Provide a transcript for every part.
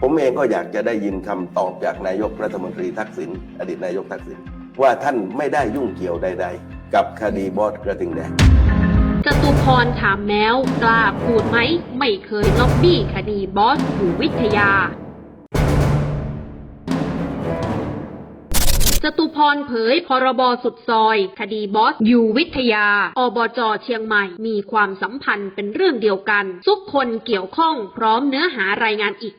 ผมเองก็อยากจะได้ยินคำตอบจากนายกรัฐมนตรีทักษิณอดีตนายกทักษิณว่าท่านไม่ได้ยุ่งเกี่ยวใด ๆ กับคดีบอสกระทิงแดงจตุพรถามแมวกล้าพูดไหม ไม่เคยล็อบบี้คดีบอสอยู่วิทยา จตุพรเผยพรบสุดซอย คดีบอสอยู่วิทยา อบจเชียงใหม่ มีความสัมพันธ์เป็นเรื่องเดียวกัน ทุกคนเกี่ยวข้องพร้อมเนื้อหารายงานอีก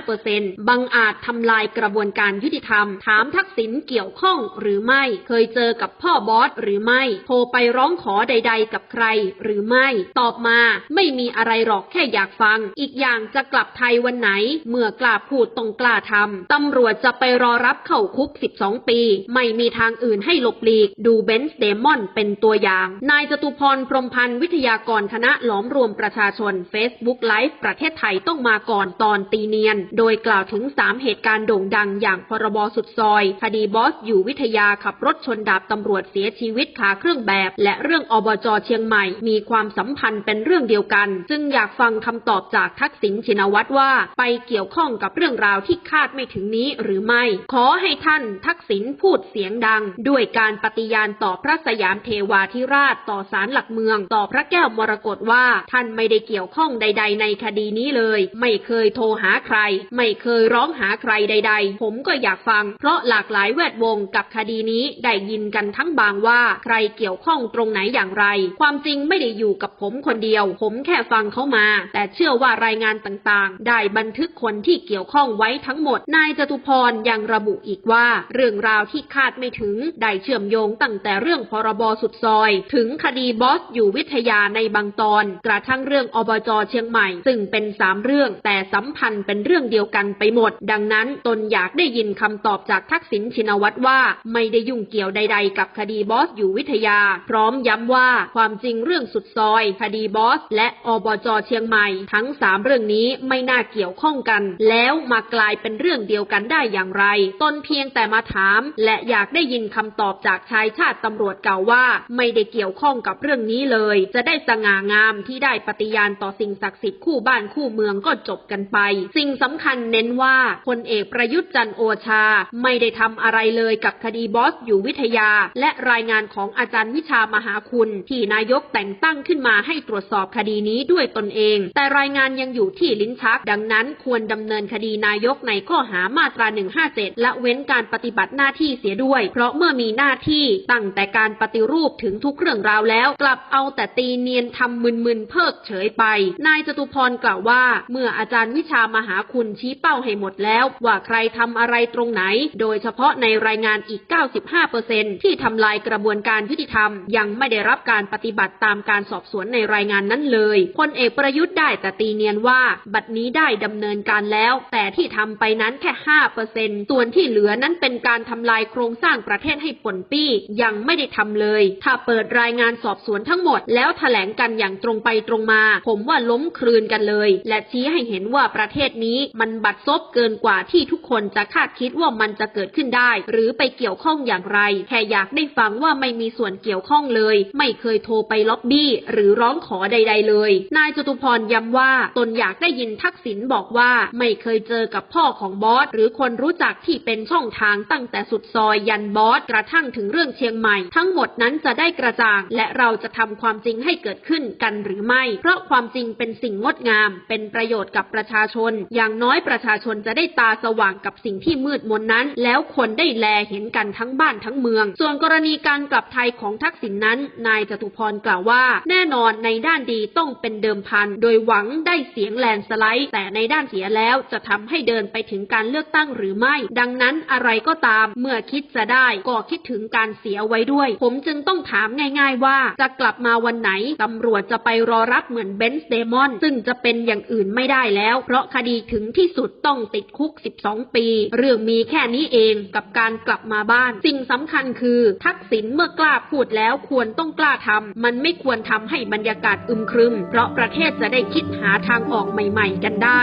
95%บังอาจทำลายกระบวนการยุติธรรม ถามทักษิณเกี่ยวข้องหรือไม่ เคยเจอกับพ่อบอสหรือไม่ โทรไปร้องขอใด ๆ กับใครหรือไม่ ตอบมา ไม่มีอะไรหรอกแค่อยากฟัง อีกอย่างจะกลับไทยวันไหน เมื่อกล้าพูดตรงกล้าทำตำรวจจะไปรอรับเข้าคุก 12 ปีไม่มีทางอื่นให้หลบหลีก ดูเบนซ์เดมอนเป็นตัวอย่าง นายจตุพรพรมพันธ์วิทยากรคณะหลอมรวมประชาชน Facebook Live ประเทศไทยต้องมาก่อนตอนตีเนียน โดยกล่าวถึง 3 เหตุการณ์โด่งดังอย่างพรบสุดซอย คดีบอสอยู่วิทยาขับรถชนดาบตำรวจเสียชีวิตขาเครื่องแบบ และเรื่องอบจเชียงใหม่ มีความสัมพันธ์เป็นเรื่องเดียวกัน จึงอยากฟังคำตอบจากทักษิณชินวัตรว่า ไปเกี่ยวข้องกับเรื่องราวที่คาดไม่ถึงนี้หรือไม่ ขอให้ท่านทักษิณพูดเสียงดัง ด้วยการปฏิญาณต่อพระสยามเทวาธิราชต่อศาลหลักเมือง ต่อพระแก้วมรกตว่า ท่านไม่ได้เกี่ยวข้องใด ๆ ในคดีนี้เลย ไม่เคยโทรหาใคร ไม่เคยร้องหาใครใด ๆ ผมก็อยากฟัง เพราะหลากหลายแวดวงกับคดีนี้ได้ยินกันทั้งบางว่า ใครเกี่ยวข้องตรงไหนอย่างไร ความจริงไม่ได้อยู่กับผมคนเดียว ผมแค่ฟังเขามา แต่เชื่อว่ารายงานต่างๆ ได้บันทึกคนที่เกี่ยวข้องไว้ทั้งหมดนายจตุพรยังระบุอีกว่า เรื่องราวที่คาดไม่ถึง ได้เชื่อมโยงตั้งแต่เรื่องพรบสุดซอย ถึงคดีบอสอยู่วิทยาในบางตอน กระทั่งเรื่องอบจเชียงใหม่ ซึ่งเป็นสามเรื่อง แต่สัมพันธ์เป็นเรื่องเดียวกันไปหมด ดังนั้นตนอยากได้ยินคำตอบจากทักษิณชินวัตรว่า ไม่ได้ยุ่งเกี่ยวใด ๆ กับคดีบอสอยู่วิทยา พร้อมย้ำว่าความจริงเรื่องสุดซอย คดีบอส และอบจเชียงใหม่ ทั้งสามเรื่องนี้ไม่น่าเกี่ยวข้องกัน แล้วมากลายเป็นเรื่องเดียวกันได้อย่างไร ตนเพียงแต่มาถาามและอยากได้ยินคำตอบจากชายชาติตำรวจเก่าว่า ไม่ได้เกี่ยวข้องกับเรื่องนี้เลย จะได้สง่างามที่ได้ปฏิญาณต่อสิ่งศักดิ์สิทธิ์คู่บ้านคู่เมืองก็จบกันไป สิ่งสำคัญเน้นว่าพลเอกประยุทธ์จันโอชา ไม่ได้ทำอะไรเลยกับคดีบอสอยู่วิทยา และรายงานของอาจารย์วิชามหาคุณ ที่นายกแต่งตั้งขึ้นมาให้ตรวจสอบคดีนี้ด้วยตนเอง แต่รายงานยังอยู่ที่ลิ้นชัก ดังนั้นควรดำเนินคดีนายกในข้อหามาตรา157และเว้นการปฏิบัติหน้าาที่เสียด้วย เพราะเมื่อมีหน้าที่ตั้งแต่การปฏิรูปถึงทุกเรื่องราวแล้ว กลับเอาแต่ตีเนียนทำมึนๆเพิกเฉยไป นายจตุพรกล่าวว่า เมื่ออาจารย์วิชามหาคุณชี้เป้าให้หมดแล้ว ว่าใครทำอะไรตรงไหน โดยเฉพาะในรายงานอีก 95%ที่ทำลายกระบวนการยุติธรรม ยังไม่ได้รับการปฏิบัติตามการสอบสวนในรายงานนั้นเลยพลเอกประยุทธ์ได้แต่ตีเนียนว่า บัดนี้ได้ดำเนินการแล้ว แต่ที่ทำไปนั้นแค่ 5%ส่วนที่เหลือนั้นเป็นการทำลายโครงสร้างประเทศให้ป่นปี้ ยังไม่ได้ทำเลย ถ้าเปิดรายงานสอบสวนทั้งหมด แล้วแถลงกันอย่างตรงไปตรงมา ผมว่าล้มคลืนกันเลย และชี้ให้เห็นว่าประเทศนี้มันบัดซบเกินกว่าที่ทุกคนจะคาดคิดว่ามันจะเกิดขึ้นได้ หรือไปเกี่ยวข้องอย่างไร แค่อยากได้ฟังว่าไม่มีส่วนเกี่ยวข้องเลย ไม่เคยโทรไปล็อบบี้ หรือร้องขอใด ๆ เลย นายจตุพรย้ำว่าตนอยากได้ยินทักษิณบอกว่า ไม่เคยเจอกับพ่อของบอสหรือคนรู้จักที่เป็นช่องทางตั้งแต่สุดซอยยันบอสกระทั่งถึงเรื่องเชียงใหม่ ทั้งหมดนั้นจะได้กระจ่าง และเราจะทำความจริงให้เกิดขึ้นกันหรือไม่ เพราะความจริงเป็นสิ่งงดงาม เป็นประโยชน์กับประชาชน อย่างน้อยประชาชนจะได้ตาสว่างกับสิ่งที่มืดมนนั้น แล้วคนได้แลเห็นกันทั้งบ้านทั้งเมือง ส่วนกรณีการกลับไทยของทักษิณนนั้น นายจตุพรกล่าวว่า แน่นอนในด้านดีต้องเป็นเดิมพัน โดยหวังได้เสียงแลนสไลด์ แต่ในด้านเสียแล้วจะทำให้เดินไปถึงการเลือกตั้งหรือไม่ ดังนั้นอะไรก็ตามเมื่อคิดจะได้ก็คิดถึงการเสียไว้ด้วย ผมจึงต้องถามง่าย ๆ ว่า จะกลับมาวันไหนตำรวจจะไปรอรับเหมือนเบนซ์เดมอนซึ่งจะเป็นอย่างอื่นไม่ได้แล้ว เพราะคดีถึงที่สุดต้องติดคุก 12 ปี เรื่องมีแค่นี้เองกับการกลับมาบ้าน สิ่งสำคัญคือ ทักษิณเมื่อกล้าพูดแล้วควรต้องกล้าทำมันไม่ควรทำให้บรรยากาศอึมครึม เพราะประเทศจะได้คิดหาทางออกใหม่ ๆ กันได้